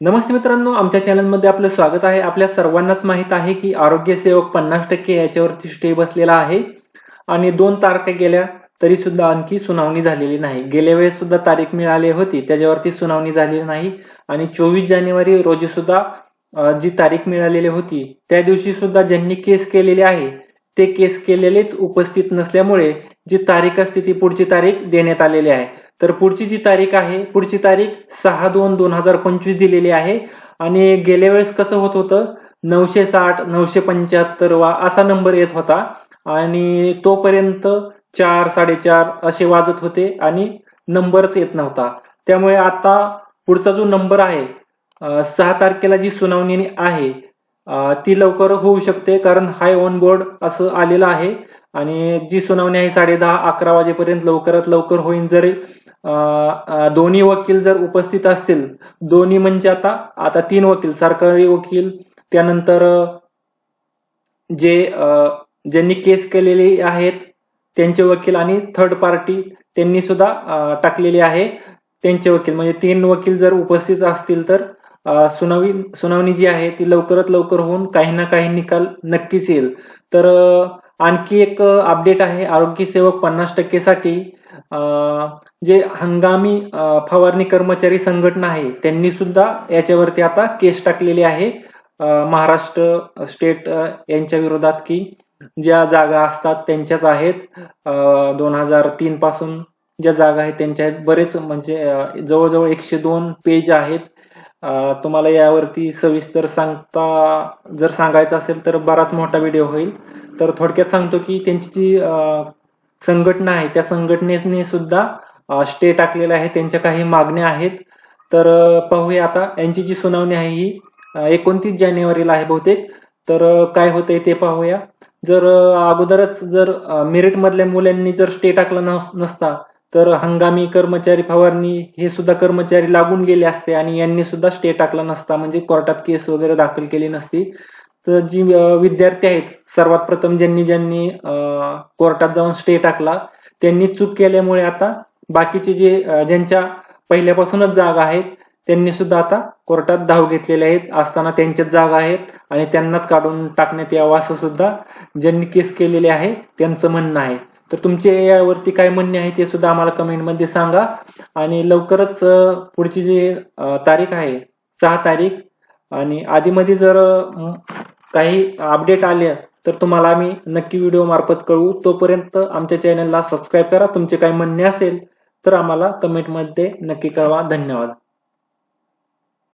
नमस्ते मित्रांनो आमच्या चॅनलमध्ये आपलं स्वागत आहे. आपल्या सर्वांनाच माहीत आहे की आरोग्य सेवक पन्नास टक्के याच्यावरती स्टे बसलेला आहे आणि दोन तारखा गेल्या तरी सुद्धा आणखी सुनावणी झालेली नाही. गेल्या वेळेस सुद्धा तारीख मिळाली होती त्याच्यावरती सुनावणी झालेली नाही आणि चोवीस जानेवारी रोजी सुद्धा जी तारीख मिळालेली होती त्या दिवशी सुद्धा ज्यांनी केस केलेले आहे ते केस केलेलेच उपस्थित नसल्यामुळे जी तारीख असते ती पुढची तारीख देण्यात आलेली आहे. तर पुढची जी तारीख आहे पुढची तारीख सहा दोन दोन हजार पंचवीस दिलेली आहे. आणि गेल्या वेळेस कसं होत होतं? नऊशे साठ नऊशे पंच्याहत्तर वा असा नंबर येत होता. आणि तोपर्यंत चार साडेचार असे वाजत होते आणि नंबरच येत नव्हता. त्यामुळे आता पुढचा जो नंबर आहे सहा तारखेला जी सुनावणी आहे ती लवकर होऊ शकते कारण हाय ऑन बोर्ड असं आलेलं आहे. आणि जी सुनावणी आहे साडे दहा अकरा वाजेपर्यंत लवकरात लवकर होईल जरी दोन्ही वकील जर उपस्थित असतील दोन्ही म्हणजे आता आता तीन वकील सरकारी वकील त्यानंतर जे ज्यांनी केस केलेले आहेत त्यांचे वकील आणि थर्ड पार्टी त्यांनी सुद्धा टाकलेली आहे. त्यांचे वकील म्हणजे तीन वकील जर उपस्थित असतील तर सुनावी सुनावणी सुनावणी जी आहे ती लवकरात लवकर होऊन काही ना काही निकाल नक्कीच येईल. तर आणखी एक अपडेट आहे आरोग्य सेवक पन्नास टक्केसाठी. साठी जे हंगामी फवारणी कर्मचारी संघटना आहे त्यांनी सुद्धा याच्यावरती आता केस टाकलेली आहे. महाराष्ट्र स्टेट यांच्या विरोधात की ज्या जागा असतात त्यांच्याच आहेत. दोन हजार तीन पासून ज्या जागा आहेत त्यांच्या आहेत. बरेच म्हणजे जवळजवळ एकशे दोन पेज आहेत. तुम्हाला यावरती सविस्तर सांगता जर सांगायचं असेल तर बराच मोठा व्हिडिओ होईल. तर थोडक्यात सांगतो की त्यांची जी संघटना आहे. त्या संघटनेने सुद्धा स्टे टाकलेला आहे. त्यांच्या काही मागण्या आहेत. तर पाहूया आता. यांची जी सुनावणी आहे ही एकोणतीस जानेवारीला आहे बहुतेक. तर काय होतंय ते पाहूया. जर अगोदरच जर मेरिट मधल्या मुलांनी जर स्टे टाकला नस- नसता तर हंगामी कर्मचारी फवारणी हे सुद्धा कर्मचारी लागून गेले असते आणि यांनी सुद्धा स्टे टाकला नसता. म्हणजे कोर्टात केस वगैरे दाखल केली नसती. तर जी विद्यार्थी आहेत सर्वात प्रथम ज्यांनी ज्यांनी कोर्टात जाऊन स्टे टाकला त्यांनी चूक केल्यामुळे आता बाकीचे जे ज्यांच्या पहिल्यापासूनच जागा आहेत त्यांनी सुद्धा आता कोर्टात धाव घेतलेले आहेत असताना त्यांच्याच जागा आहेत आणि त्यांनाच काढून टाकण्यात यावं असं सुद्धा ज्यांनी केस केलेले आहे त्यांचं म्हणणं आहे. तर तुमचे यावरती काय म्हणणे आहे ते सुद्धा आम्हाला कमेंटमध्ये सांगा आणि लवकरच पुढची जी तारीख आहे सहा तारीख आणि आधीमध्ये जर काही अपडेट आले तर तुम्हाला आम्ही नक्की व्हिडिओ मार्फत कळवू. तोपर्यंत आमच्या चॅनलला सबस्क्राईब करा. तुमचे काही म्हणणे असेल तर आम्हाला कमेंटमध्ये नक्की कळवा. धन्यवाद.